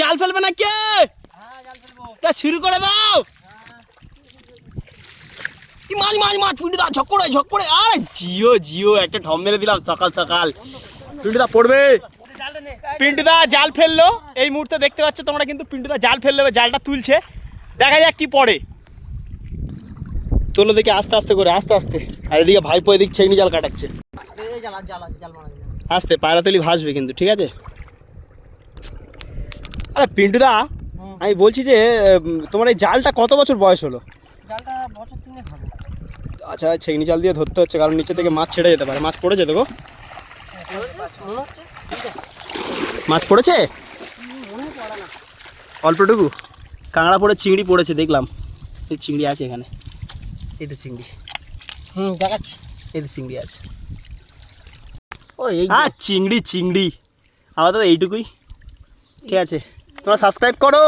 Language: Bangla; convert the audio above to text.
জাল ফেলবে না কে তা শুরু করে দাও। মাছ মাছ মাছ পিন্টু দা ঝক করে ঝক করে। আরে জিও জিও একটা ঢম মেরে দিলাম সকাল সকাল। দা পড়বে। পিন্টু দা জাল ফেলল। এই মুহূর্তে দেখতে পাচ্ছ তোমরা কিন্তু পিন্টু দা জাল ফেলল জালটা তুলছে। দেখা যাক কি পড়ে। তোলো দেখি আস্তে আস্তে করে আস্তে আস্তে। আর এদিকে ভাইপো এদিক ছেগনি জাল কাটাচ্ছে। আস্তে পায়রাতলি ভাসবে কিন্তু ঠিক আছে? আরে পিন্টুদা আমি বলছি যে তোমার এই জালটা কত বছর বয়স হলো? জালটা বছর আচ্ছা ছেগনি জাল দিয়ে ধরতে হচ্ছে কারণ নিচে থেকে মাছ ছেড়ে যেতে পারে। মাছ পড়ে যেতে গো? মাছ পড়েছে? অল্পটুকু। কাঁকড়া পড়ে চিংড়ি পড়েছে দেখলাম। এই চিংড়ি আছে এখানে। এই তো চিংড়ি। হুম দেখাচ্ছি। এই তো চিংড়ি আছে। ও এই হ্যাঁ চিংড়ি চিংড়ি। আমাদের এইটুকুই। ঠিক আছে। তোমরা সাবস্ক্রাইব করো।